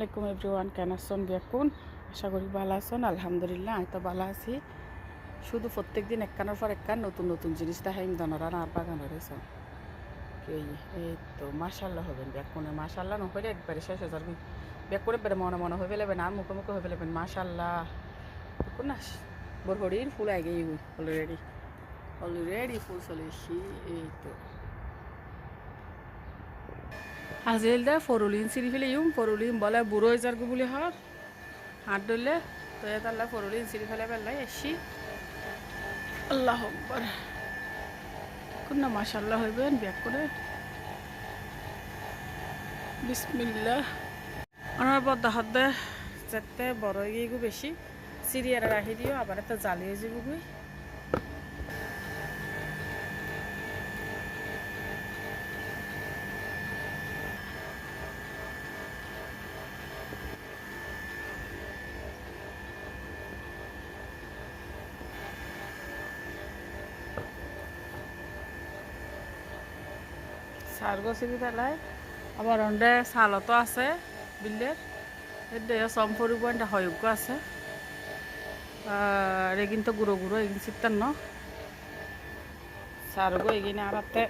আসসালামাইকুম এভরিওয়ান কেন আসছেন দেখুন, আশা করি ভালো আছেন, আলহামদুলিল্লাহ, আমি তো ভালো আছি। শুধু প্রত্যেক দিন একখানোর পর একখান নতুন নতুন জিনিস দেখাইম দনরা আর বাগানের সব এই এই তো মাসাল্লাহ হবেন ব্যাকুনে মাসাল্লাহ নহলে একবারে শেষ হয়ে যাবে। ব্যাকুনে বেড়ে মনে মনে হয়ে ফেলেবেন, আর মুখে মুখে হয়ে ফেলেবেন মাসাল্লাহ দেখুন না বড় হরির ফুল আগে অলরেডি অলরেডি ফুল চলে এই তো। হাজিল দে ফরুলিন চিনি ফেলে ইউম, ফরুলিন বলে বুড়ো হয়ে যার বলে হর হাত ধরলে, তো এ তাল্লা ফরুলিন চিনি ফেলে পেলাই এসছি। আল্লাহ আকবর কোন মাসাল্লাহ হইবেন, ব্যাক করে। বিসমিল্লা আমার বদ্দা হাত দে যেতে বড় গিয়ে বেশি। সিরিয়ারা রাখি দিও, আবার একটা জ্বালিয়ে যাব গুই সারগো সিঁড়ি পেলাই। আবার অন্ডে সালতো আছে এতে সম্পরি পয়েন্ট হয়োগ্য আছে। আর এগিন তো গুঁড়ো গুঁড়ো, এগিন চিত্তার ন। সারগো এগিনে আরাতে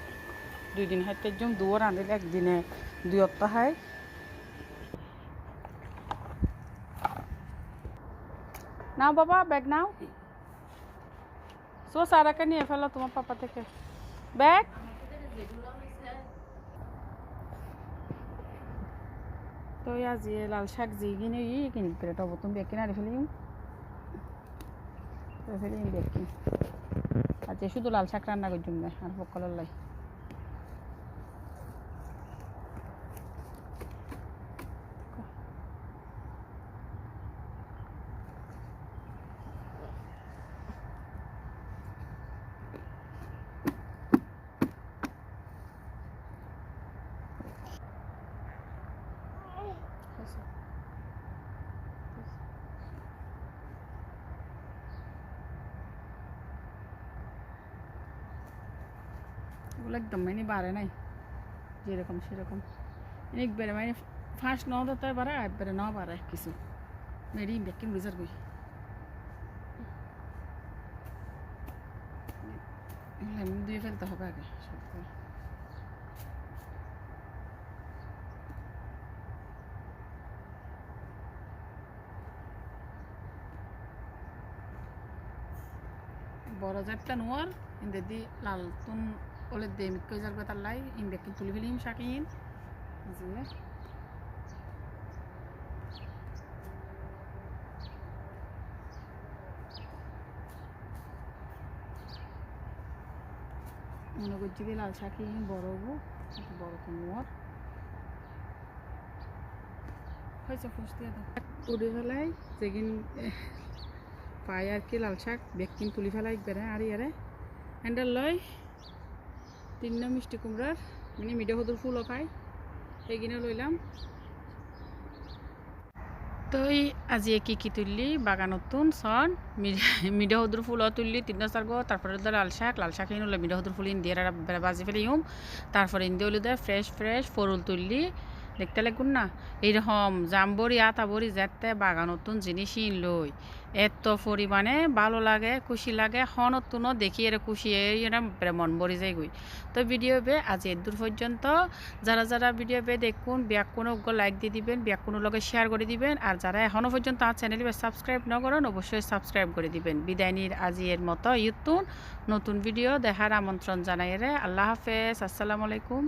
দুই দিন হাইতে একজন দুয়ো রাঁধিলে একদিনে দুই সপ্তাহ হয় নাও বাবা ব্যাগ নাও। সো সারাকে নিয়ে ফেলো তোমার পাপা থেকে ব্যাগ তো আজি লাল শাক যি কিনে, ই কিনি পেলে টব তুমি বেগ কিনা ফেলিম ফেলিম বেগ কিন আজকে শুধু লাল শাক রান্না করছুম না আর পকলের লাই ওগুলো একদম মানে বাড়ে নাই যেরকম সেরকম একবারে মানে ফার্স্ট ন দিতে পারে একবারে ন পারে কিছু মেরি ব্যাকিং বুঝার বই এমনি দিয়ে ফেলতে হবে আগে সবগুলো। বড় যাত্রা নোয়ার, ইন্দে দি লাল তুন ওলে দে মিক্কই যার কথা লাই ইন বেকিন তুলি ফেলিম শাকিন বুঝলে মনে করছি কি লাল শাকি বড় হব বড় তো নোয়ার। হয়েছে ফুস দিয়ে উড়ে ফেলাই যেদিন পাই আর কি লাল শাক বেকিন তুলি ফেলাই একবারে আর ইয়ারে হ্যান্ডেল লয় তিন মিষ্টি কুমড়ার মানে মিডে হদুর ফুলও পাই সেইগিনে লইলাম। তই আজি কি কি তুললি? বাগান বাগানতুন সন মিডে হদুর ফুলও তুললি, তিন চারগো তারপরে ধর লাল শাক লাল শাক ইন মিডে হদুর ফুল ইন দিয়ে বাজি ফেলি ইউম তারপরে ইন দিয়ে দে ফ্রেশ ফ্রেশ ফরুল তুললি। দেখতে লাগুন না। এইরকম জাম্বরি আতাবরি যেতে বাগানতুন জিনিস ইন লই এত পরিমাণে ভালো লাগে, খুশি লাগে হনতুনও দেখি এর খুশি এরা মন ভরি যায় গই। তো ভিডিও বে আজ এদূর পর্যন্ত। যারা যারা ভিডিও বে দেখুন ব্যাক কোনো লাইক দিয়ে দিবেন ব্যাক কোনো লগে শেয়ার করে দিবেন, আর যারা এখনও পর্যন্ত আমার চ্যানেল সাবস্ক্রাইব না করেন, অবশ্যই সাবস্ক্রাইব করে দিবেন। বিদায় নির আজি এর মতো ইউতুন নতুন ভিডিও দেখার আমন্ত্রণ জানাই রে আল্লাহ হাফেজ, আসসালামু আলাইকুম।